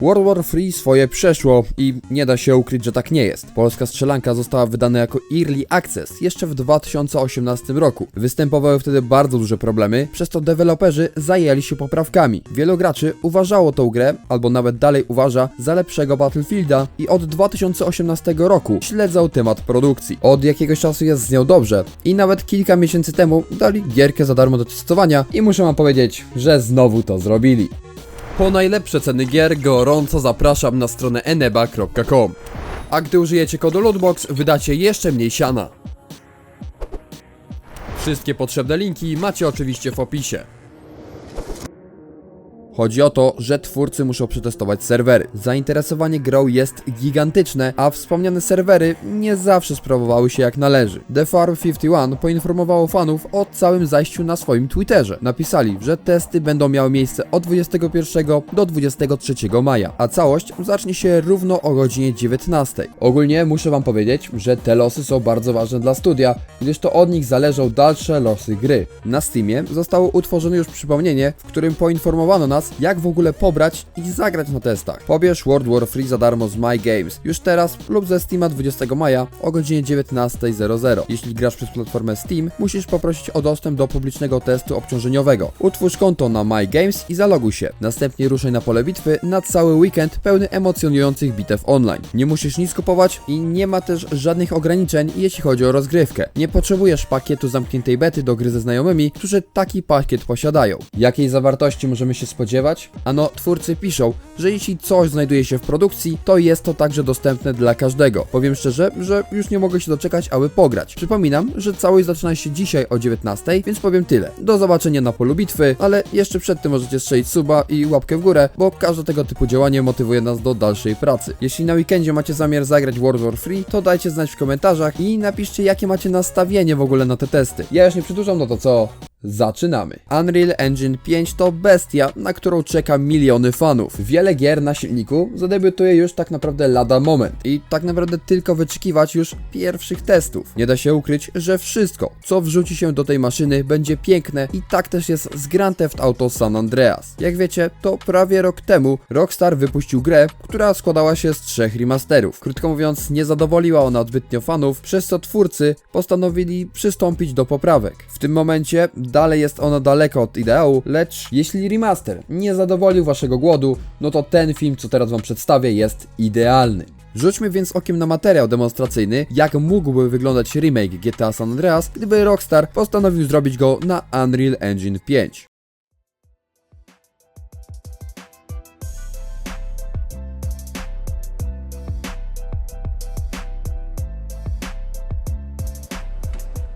World War 3 swoje przeszło i nie da się ukryć, że tak nie jest. Polska strzelanka została wydana jako Early Access jeszcze w 2018 roku. Występowały wtedy bardzo duże problemy, przez to deweloperzy zajęli się poprawkami. Wielu graczy uważało tą grę, albo nawet dalej uważa, za lepszego Battlefielda i od 2018 roku śledzą temat produkcji. Od jakiegoś czasu jest z nią dobrze i nawet kilka miesięcy temu dali gierkę za darmo do testowania i muszę wam powiedzieć, że znowu to zrobili. Po najlepsze ceny gier gorąco zapraszam na stronę eneba.com. A gdy użyjecie kodu Lootbox, wydacie jeszcze mniej siana. Wszystkie potrzebne linki macie oczywiście w opisie. Chodzi o to, że twórcy muszą przetestować serwery. Zainteresowanie grą jest gigantyczne, a wspomniane serwery nie zawsze sprawowały się jak należy. The Farm 51 poinformowało fanów o całym zajściu na swoim Twitterze. Napisali, że testy będą miały miejsce od 21 do 23 maja, a całość zacznie się równo o godzinie 19. Ogólnie muszę wam powiedzieć, że te losy są bardzo ważne dla studia, gdyż to od nich zależą dalsze losy gry. Na Steamie zostało utworzone już przypomnienie, w którym poinformowano nas, jak w ogóle pobrać i zagrać na testach. Pobierz World War Free za darmo z My Games już teraz lub ze Steama 20 maja o godzinie 19.00. Jeśli grasz przez platformę Steam, musisz poprosić o dostęp do publicznego testu obciążeniowego. Utwórz konto na My Games i zaloguj się. Następnie ruszaj na pole bitwy na cały weekend pełny emocjonujących bitew online. Nie musisz nic kupować i nie ma też żadnych ograniczeń, jeśli chodzi o rozgrywkę. Nie potrzebujesz pakietu zamkniętej bety do gry ze znajomymi, którzy taki pakiet posiadają. Jakiej zawartości możemy się spodziewać? Ano, twórcy piszą, że jeśli coś znajduje się w produkcji, to jest to także dostępne dla każdego. Powiem szczerze, że już nie mogę się doczekać, aby pograć. Przypominam, że całość zaczyna się dzisiaj o 19, więc powiem tyle. Do zobaczenia na polu bitwy, ale jeszcze przed tym możecie strzelić suba i łapkę w górę, bo każde tego typu działanie motywuje nas do dalszej pracy. Jeśli na weekendzie macie zamiar zagrać World War Free, to dajcie znać w komentarzach i napiszcie jakie macie nastawienie w ogóle na te testy. Ja już nie przedłużam, no to co? Zaczynamy. Unreal Engine 5 to bestia, na którą czeka miliony fanów. Wiele gier na silniku zadebiutuje już tak naprawdę lada moment i tak naprawdę tylko wyczekiwać już pierwszych testów. Nie da się ukryć, że wszystko, co wrzuci się do tej maszyny będzie piękne i tak też jest z Grand Theft Auto San Andreas. Jak wiecie, to prawie rok temu Rockstar wypuścił grę, która składała się z trzech remasterów. Krótko mówiąc, nie zadowoliła ona zbytnio fanów, przez co twórcy postanowili przystąpić do poprawek. W tym momencie dalej jest ona daleko od ideału, lecz jeśli remaster nie zadowolił waszego głodu, no to ten film, co teraz wam przedstawię, jest idealny. Rzućmy więc okiem na materiał demonstracyjny, jak mógłby wyglądać remake GTA San Andreas, gdyby Rockstar postanowił zrobić go na Unreal Engine 5.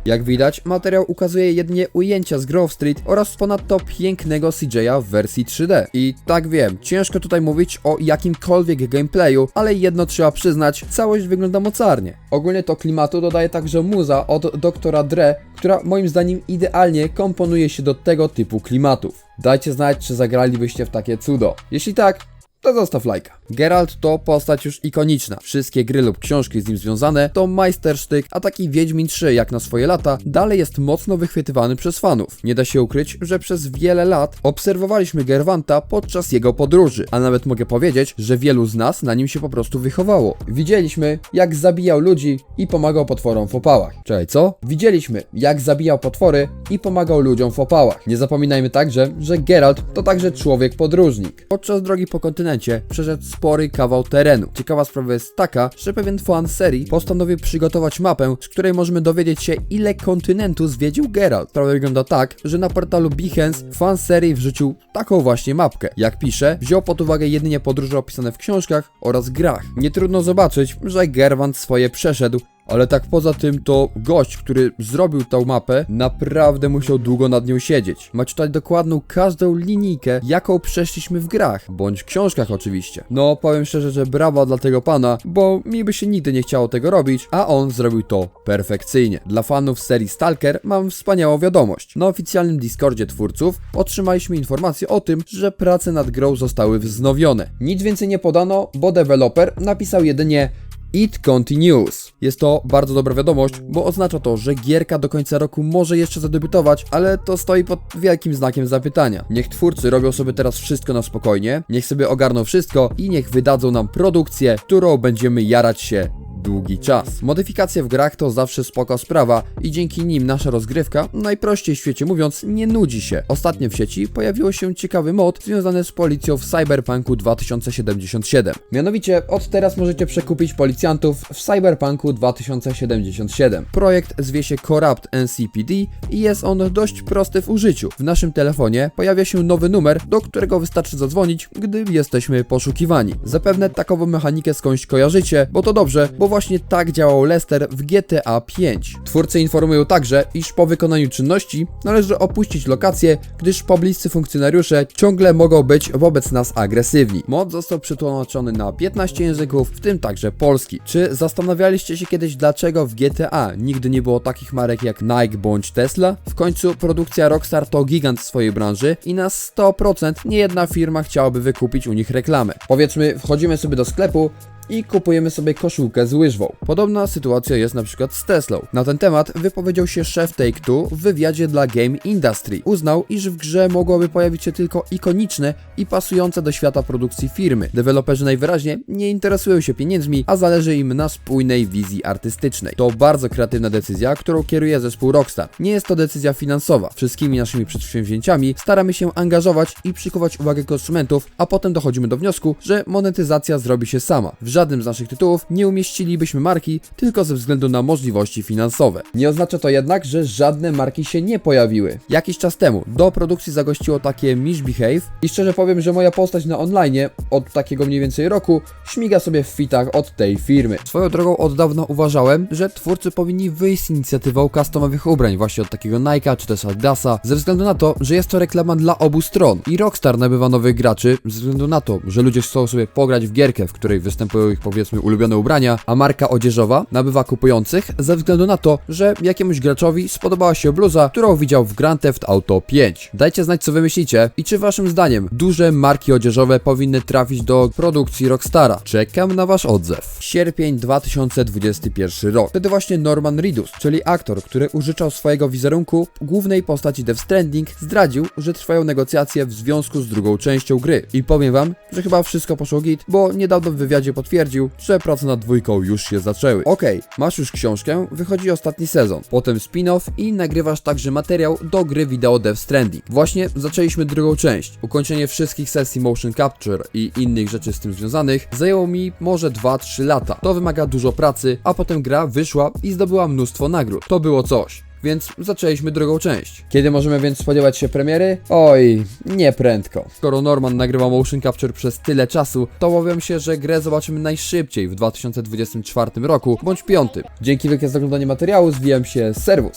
Jak widać, materiał ukazuje jedynie ujęcia z Grove Street oraz ponadto pięknego CJ'a w wersji 3D. I tak wiem, ciężko tutaj mówić o jakimkolwiek gameplayu, ale jedno trzeba przyznać, całość wygląda mocarnie. Ogólnie to klimatu dodaje także muza od doktora Dre, która moim zdaniem idealnie komponuje się do tego typu klimatów. Dajcie znać, czy zagralibyście w takie cudo. Jeśli tak, to zostaw lajka. Geralt to postać już ikoniczna. Wszystkie gry lub książki z nim związane to majstersztyk, a taki Wiedźmin 3 jak na swoje lata dalej jest mocno wychwytywany przez fanów. Nie da się ukryć, że przez wiele lat obserwowaliśmy Gerwanta podczas jego podróży, a nawet mogę powiedzieć, że wielu z nas na nim się po prostu wychowało. Widzieliśmy, jak zabijał ludzi i pomagał potworom w opałach. Czekaj, co? Widzieliśmy, jak zabijał potwory i pomagał ludziom w opałach. Nie zapominajmy także, że Geralt to także człowiek podróżnik. Podczas drogi po kontynencie przeszedł spory kawał terenu. Ciekawa sprawa jest taka, że pewien fan serii postanowił przygotować mapę, z której możemy dowiedzieć się, ile kontynentu zwiedził Geralt. Sprawa wygląda tak, że na portalu Behance fan serii wrzucił taką właśnie mapkę. Jak pisze, wziął pod uwagę jedynie podróże opisane w książkach oraz grach. Nie trudno zobaczyć, że Gerwant swoje przeszedł ale tak poza tym to gość, który zrobił tą mapę, naprawdę musiał długo nad nią siedzieć. Macie tutaj dokładną każdą linijkę, jaką przeszliśmy w grach, bądź książkach oczywiście. No, powiem szczerze, że brawa dla tego pana, bo mi by się nigdy nie chciało tego robić, a on zrobił to perfekcyjnie. Dla fanów serii Stalker mam wspaniałą wiadomość. Na oficjalnym Discordzie twórców otrzymaliśmy informację o tym, że prace nad grą zostały wznowione. Nic więcej nie podano, bo deweloper napisał jedynie It continues. Jest to bardzo dobra wiadomość, bo oznacza to, że gierka do końca roku może jeszcze zadebiutować, ale to stoi pod wielkim znakiem zapytania. Niech twórcy robią sobie teraz wszystko na spokojnie, niech sobie ogarną wszystko i niech wydadzą nam produkcję, którą będziemy jarać się długi czas. Modyfikacje w grach to zawsze spoko sprawa i dzięki nim nasza rozgrywka, najprościej w świecie mówiąc, nie nudzi się. Ostatnio w sieci pojawiło się ciekawy mod związany z policją w Cyberpunku 2077. Mianowicie od teraz możecie przekupić policjantów w Cyberpunku 2077. Projekt zwie się Corrupt NCPD i jest on dość prosty w użyciu. W naszym telefonie pojawia się nowy numer, do którego wystarczy zadzwonić, gdy jesteśmy poszukiwani. Zapewne takową mechanikę skądś kojarzycie, bo to dobrze, bo właśnie tak działał Lester w GTA 5. Twórcy informują także, iż po wykonaniu czynności należy opuścić lokację, gdyż pobliscy funkcjonariusze ciągle mogą być wobec nas agresywni. Mod został przetłumaczony na 15 języków, w tym także polski. Czy zastanawialiście się kiedyś, dlaczego w GTA nigdy nie było takich marek jak Nike bądź Tesla? W końcu produkcja Rockstar to gigant w swojej branży i na 100% nie jedna firma chciałaby wykupić u nich reklamę. Powiedzmy, wchodzimy sobie do sklepu, i kupujemy sobie koszulkę z łyżwą. Podobna sytuacja jest na przykład z Teslą. Na ten temat wypowiedział się szef Take-Two w wywiadzie dla Game Industry. Uznał, iż w grze mogłoby pojawić się tylko ikoniczne i pasujące do świata produkcji firmy. Deweloperzy najwyraźniej nie interesują się pieniędzmi, a zależy im na spójnej wizji artystycznej. To bardzo kreatywna decyzja, którą kieruje zespół Rockstar. Nie jest to decyzja finansowa. Wszystkimi naszymi przedsięwzięciami staramy się angażować i przykuwać uwagę konsumentów, a potem dochodzimy do wniosku, że monetyzacja zrobi się sama. W żadnym z naszych tytułów nie umieścilibyśmy marki tylko ze względu na możliwości finansowe. Nie oznacza to jednak, że żadne marki się nie pojawiły. Jakiś czas temu do produkcji zagościło takie Mish Behave i szczerze powiem, że moja postać na online od takiego mniej więcej roku śmiga sobie w fitach od tej firmy. Swoją drogą od dawna uważałem, że twórcy powinni wyjść z inicjatywą customowych ubrań właśnie od takiego Nike'a czy też Adidasa ze względu na to, że jest to reklama dla obu stron i Rockstar nabywa nowych graczy ze względu na to, że ludzie chcą sobie pograć w gierkę, w której występują ich powiedzmy ulubione ubrania, a marka odzieżowa nabywa kupujących ze względu na to, że jakiemuś graczowi spodobała się bluza, którą widział w Grand Theft Auto 5. Dajcie znać co wy myślicie i czy waszym zdaniem duże marki odzieżowe powinny trafić do produkcji Rockstara. Czekam na wasz odzew. Sierpień 2021 rok. Wtedy właśnie Norman Reedus, czyli aktor, który użyczał swojego wizerunku głównej postaci Death Stranding, zdradził, że trwają negocjacje w związku z drugą częścią gry. I powiem wam, że chyba wszystko poszło git, bo niedawno w wywiadzie potwierdził, że prace nad dwójką już się zaczęły. Okej, masz już książkę, wychodzi ostatni sezon, potem spin-off i nagrywasz także materiał do gry wideo Death Stranding. Właśnie zaczęliśmy drugą część. Ukończenie wszystkich sesji motion capture i innych rzeczy z tym związanych zajęło mi może 2-3 lata. To wymaga dużo pracy, a potem gra wyszła i zdobyła mnóstwo nagród. To było coś więc zaczęliśmy drugą część. Kiedy możemy więc spodziewać się premiery? Oj, nie prędko. Skoro Norman nagrywał motion capture przez tyle czasu, to obawiam się, że grę zobaczymy najszybciej w 2024 roku bądź piątym. Dzięki wielkie za oglądanie materiału, zwijam się, serwus!